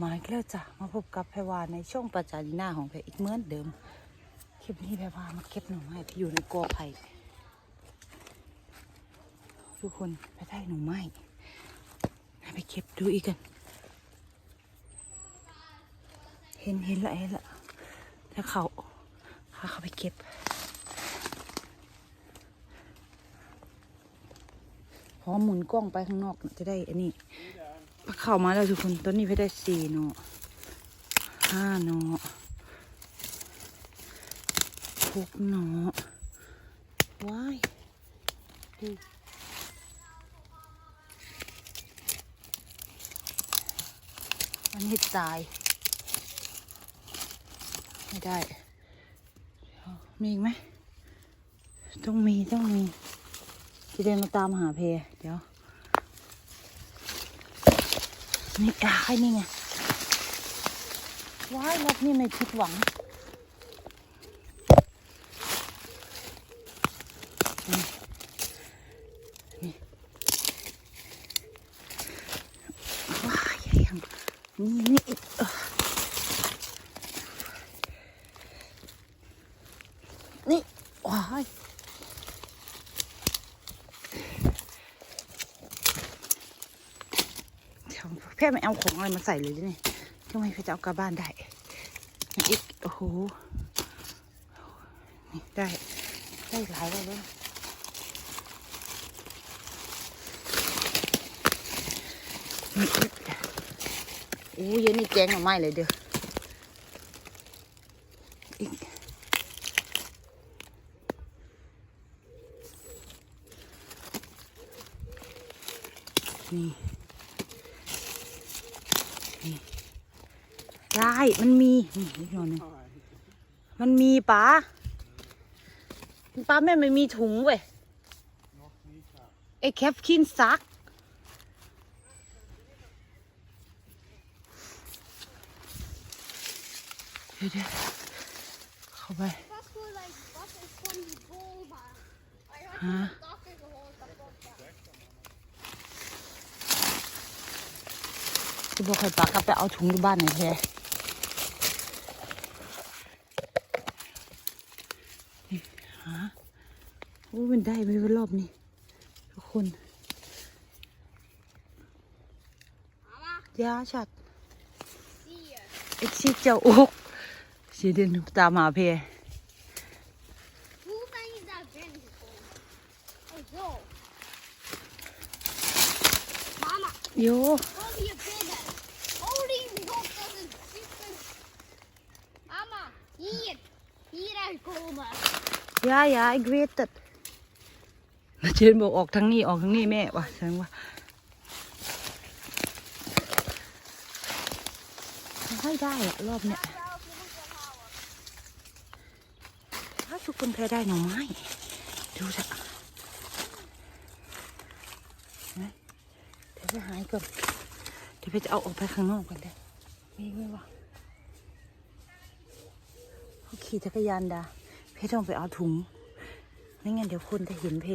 มาอีกแล้วจ้ะมาพบกับแพรวาในช่องประจานีหน้าของแพรอีกเหมือนเดิมคลิปนี้แพรวามาเก็บหน่อไม้ที่อยู่ในกอไผ่ทุกคนไปได้หน่อไม้ไปเก็บดูอีกกัน เห็นเห็นละเห็นละถ้าเขาพาเขาไปเก็บพอหมุนกล้องไปข้างนอกจะได้อันนี้ เข้ามาแล้วทุกคนตอนนี้ไปได้สี่หนอห้าหนอหกหนอว้ายดูอันนี้ตาย ไม่ได้ มีอีกไหม ต้องมี ต้องมีจะเดินมาตามหาเพเดี๋ยว นี่อะให้นี่ไงว้ายรับนี่ไม่ผิดหวังนี่นี่นี่ว้าย เดี๋ยวแพ่ไม่เอาของอะไรมาใส่เลยดิเนี่ทำไมพี่จะเอากลับบ้านได้อีกโอ้โหนี่ได้ ได้หลายแล้วแล้วนี่อีกโอ้ยเย็นนี่แกงหน่อไม้เลยเด้ออีกนี่ ได้มันมีนี่อีกหน่อยหนึงมันมีป๋าป๋าแม่ไม่มีถุงเว้ยไอ้แคปคินซักเดี๋ยวเดี๋ยวเข้าไป Wat voor จะบอกให้ป๋ากลับไปเอาถุงที่บ้านหน่อยแท้นี่หาโอ้มันได้ไหมว่ารอบนี้ทุกคน Mama, ยาชัด zie je. ไอ้ชิเจ้าอกเสียเดินตามหาเพ Hoe ben je Hieruit komen. ยายาไอ้เกรตดเจนบอกออกทางนี้ออกทางนี้แม่วะแสดงว่าไม่ค่อยได้อะรอบเนี้ยถ้าทุกคนแพ้ได้หน่อไม้ดูสิเห็นไหมเดี๋ยวไปหายก่อนเดี๋ยวไปจะเอาออกไปข้างนอกกันเลยมีไหมวะเขาขี่จักรยานดา พต้องไปเอาถุง ไม่งั้นเดี๋ยวคนจะเห็นเพ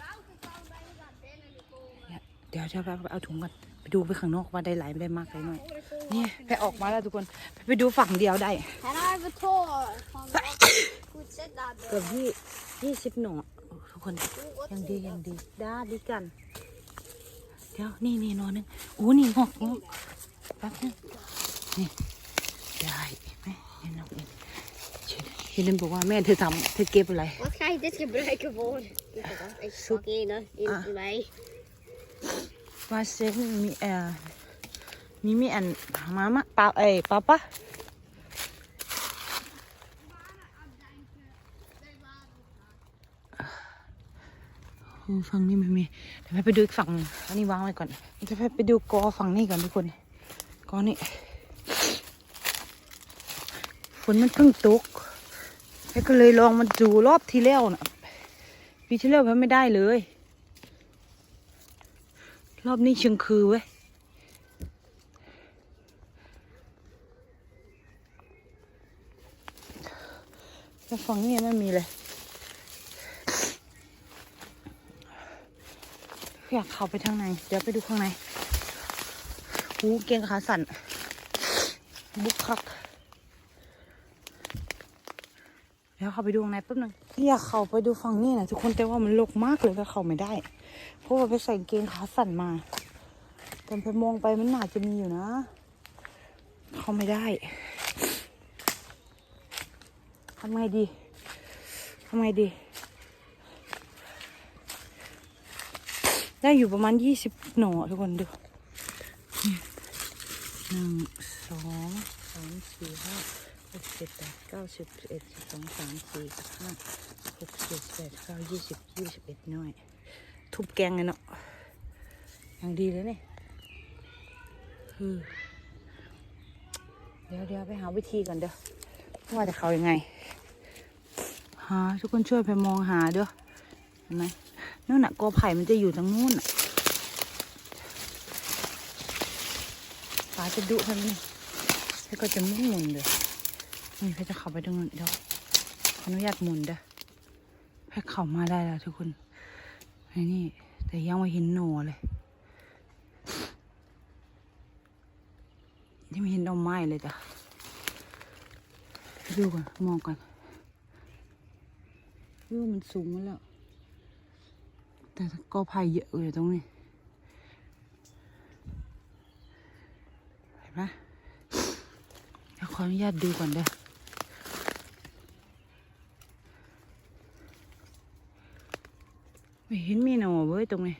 Welke kant ben je daar binnen gekomen? เนี่ยเดี๋ยวจะไปเอาถุงก่อนไปดูไปข้างนอกว่าได้หลายไม่ได้มากเลยหน่อยนี่ไปออกมาแล้วทุกคน ไปดูฝั่งเดียวได้เกือบยี่ยี่สิบหน่อทุกคนยังดียังดีด้าดีกัน เดี๋ยวนี่นี่นอนนึงโอ้นี่งอกแป๊บนึงนี่ได้ไหมนี่น้องเอ็นเฮเลนบอกว่าแม่เอทำเธอเก็บอะไร Wat ga je dit gebruiken voor? Ik Soep. pak één, één Ah. voor mij. ว่าเซนมีเอ่อมีมีอันมามะปลาเอ้ยปลาปะโอ้ฝั่งนี้ไม่มีเดี๋ยวไปดูอีกฝั่งอันนี้วางไว้ก่อนจะไปไปดูกอฝั่งนี้ก่อนทุกคนกอนี่ฝนมันเพิ่งตก แล้วก็เลยลองมาดูรอบที่แล้วนะปีที่แล้วมันไม่ได้เลย รอบนี้เชิงคือเว้ยแต่ฝั่งนี้ไม่มีเลยอยากเข้าไปทางใน เดี๋ยวไปดูข้างในหูเกงขาสั่นบุกคัก เดี๋ยวเข้าไปดูข้างในแป๊บนึงอยากเข้าไปดูฝั่งนี้นะทุกคนแต่ว่ามันรกมากเลยก็เข้าไม่ได้ เพราะว่าไปใส่เกงขาสั่นมาแต่ไปมองไปมันน่าจะมีอยู่นะ เข้าไม่ได้ทำไงดีทำไงดี ได้อยู่ประมาณยี่สิบหน่อทุกคนดูหนึ่งสองสามสี่ห้า หกเจ็ดแปดเก้าสิบเอ็ดสิบสองสามสี่ห้าหกเจ็ดแปดเก้ายี่สิบยี่สิบเอ็ดน่อย ทุบแกงเลยเนาะอย่างดีเลยเนี่ยคือเดี๋ยวเดี๋ยวไปหาวิธีก่อนเด้อว่าจะเขายังไง หาทุกคนช่วยไปมองหาเด้อเห็นไหมนู่นน่ะกอไผ่มันจะอยู่ตรงนู้นน่ะฟ้าจะดุใช่ไหมเนี่ยแล้วก็จะมุนหมุนเด้อ นี่เพชรจะเข้าไปตรงนู้นเดี๋ยวขออนุญาตหมุนเด้อเพชเข้ามาได้แล้วทุกคนไอ้นี่ แต่ยังไม่เห็นหนูเลยยังไม่เห็นดอกไม้เลยจ้ะดูก่อนมองก่อนวิวมันสูงมาแล้ว แต่ก็ไผ่เยอะอยู่ตรงนี้เห็นไหมเดี๋ยวขออนุญาตดูก่อนเด้อ ไม่เห็นมีหนอเว้ยตรงนี้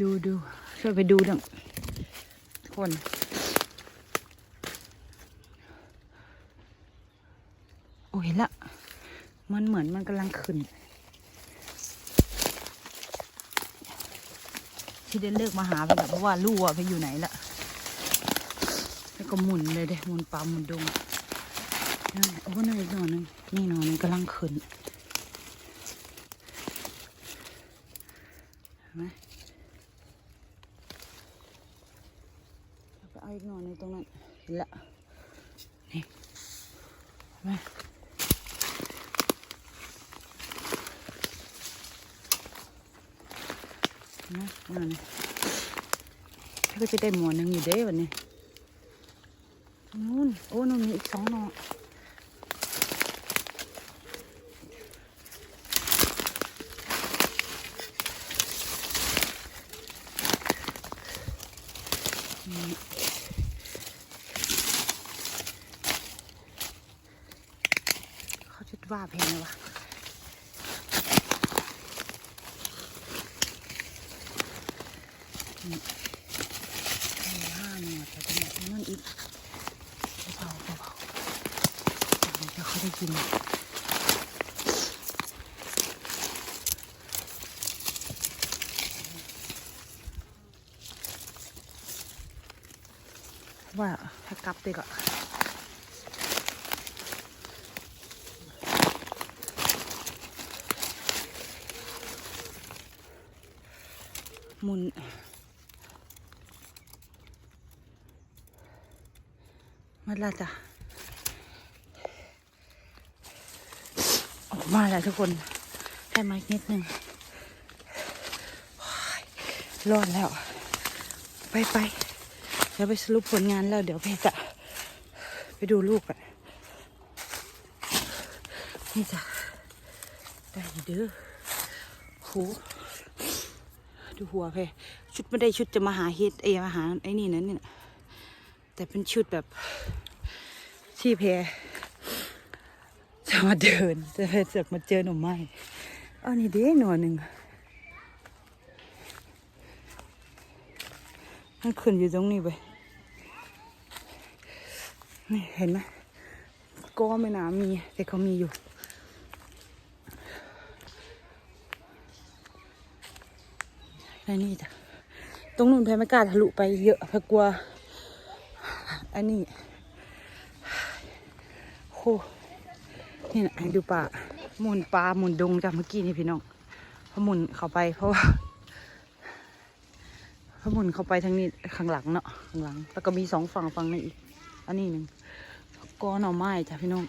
ดูดูช่วยไปดูดังคนโอ้เห็นละ มันเหมือนมันกำลังขึ้นที่ได้เลิกมาหาไปแล้วเพราะว่าลูกอะไปอยู่ไหนละ ก็หมุนเลยเด้หมุนปลาหมุนดงโอ้นั่นอีกหน่อหนึงนี่หน่อนึงกำลังขึ้นเห็นไหมแล้วก็เอาอีกหน่อหนึงตรงนั้นเห็นละนี่เห็นไหมนะนั่นก็จะได้หมวหนึ่งอยู่เด้วันนี้ นู่นโอ้นู่นมีอีกสองหนอเขาจะว่าเพลงเลยวะ มีห้าหน่อแต่เป็นแบบนั้นอีกเบาๆเบาๆเดี๋ยวเขา ได้กิน ว่าให้กลับไปก่อนหมุนมาแล้วจ้ะออก มาแล้วทุกคนให้มาอีกนิดนึงร้อนแล้ว ไปไปเดี๋ยวไปสรุปผลงานแล้วเดี๋ยวเพจะไปดูลูกอะนี่จ้ะได้อยู่เด้อโหดูหัวเพชุดไม่ได้ชุดจะมาหาเฮ็ดไอ้มาหาไอ้นี่นั่นเนี่นะแต่เป็นชุดแบบที่เพ จะมาเดินจะไปเพจะมาเจอหน่อไม้อันนี้เด้หน่อหนึ่งมันขึ้นอยู่ตรงนี้ไปนี่เห็นไหมก็ไม่น่ามี แต่เขามีอยู่ในนี่จ้ะตรงนู้นแพไม่กล้าทะลุไปเยอะเพราะกลัว อันนี้โห นี่นะดูป่าหมุนปลาหมุนดงจากเมื่อกี้นี่พี่น้องพหมุนเข้าไปเพราะว่าพหมุนเข้าไปทางนี้ข้างหลังเนาะข้างหลัง แล้วก็มีสองฝั่งฝั่งนี้อีก อันนี้หนึ่งก้อหน่อไม้จ้ะพี่น้อง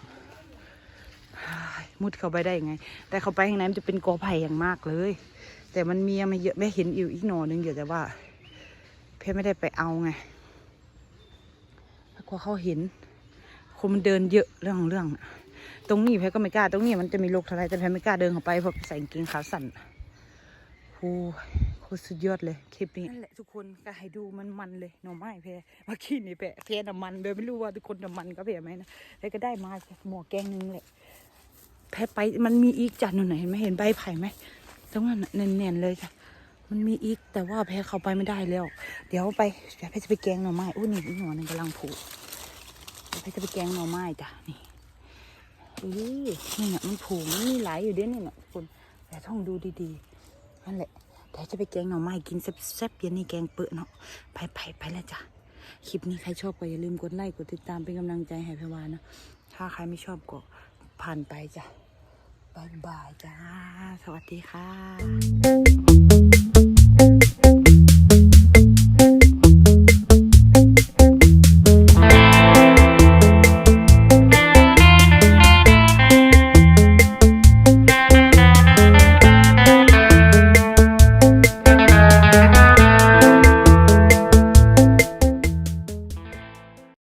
มุดเข้าไปได้ยังไง แต่เข้าไปข้างในมันจะเป็นกอไผ่อย่างมากเลย แต่มันมีไม่เยอะไม่เห็นอยู่อีกหน่อหนึงเดี๋ยวแต่ว่า เพชรไม่ได้ไปเอาไงแล้วก็เขาเห็นคนมันเดินเยอะเรื่องของเรื่องนะ ตรงนี้เพชรก็ไม่กล้า ตรงนี้มันจะมีโรคอะไรแต่เพชรไม่กล้าเดินเข้าไปเพราะใส่กางเกงขาสั้นโอ้โคตรสุดยอดเลยคลิปนี้นั่นแหละทุกคนก็ให้ดูมันมันเลยหน่อไม้เพรเมื่อกี้นี่เพรเพรน้ำมันเลยไม่รู้ว่าทุกคนน้ำมันก็เพรไหมนะเพรก็ได้มาหม้อแกงนึงแหละเพรไปมันมีอีกจานหนึ่งไหนเห็นไหมเห็นใบไผ่ไหมตรงนั้นแน่นๆเลยจ้ะมันมีอีกแต่ว่าแพ้เข้าไปไม่ได้แล้ว เดี๋ยวไปเดี๋ยวแพ้จะไปแกงหน่อไม้อุ้นี่หน่อหนึ่งกำลังผูกเดี๋ยวแพ้จะไปแกงหน่อไม้จ้ะนี่ เออนี่เนี่ยมันผูมันมีหลายอยู่เด้นี่เนี่ยคุณแต่ต้องดูดีๆนั่นแหละ แต่จะไปแกงหน่อไม้กินแซ่บๆเย็นนี่แกงเปื้อเนาะไปไปไปแล้วจ้ะคลิปนี้ใครชอบก็อย่าลืมกดไลค์กดติดตามเป็นกำลังใจให้พรวานะ ถ้าใครไม่ชอบก็ผ่านไปจ้ะบายบายจ้า สวัสดีค่ะ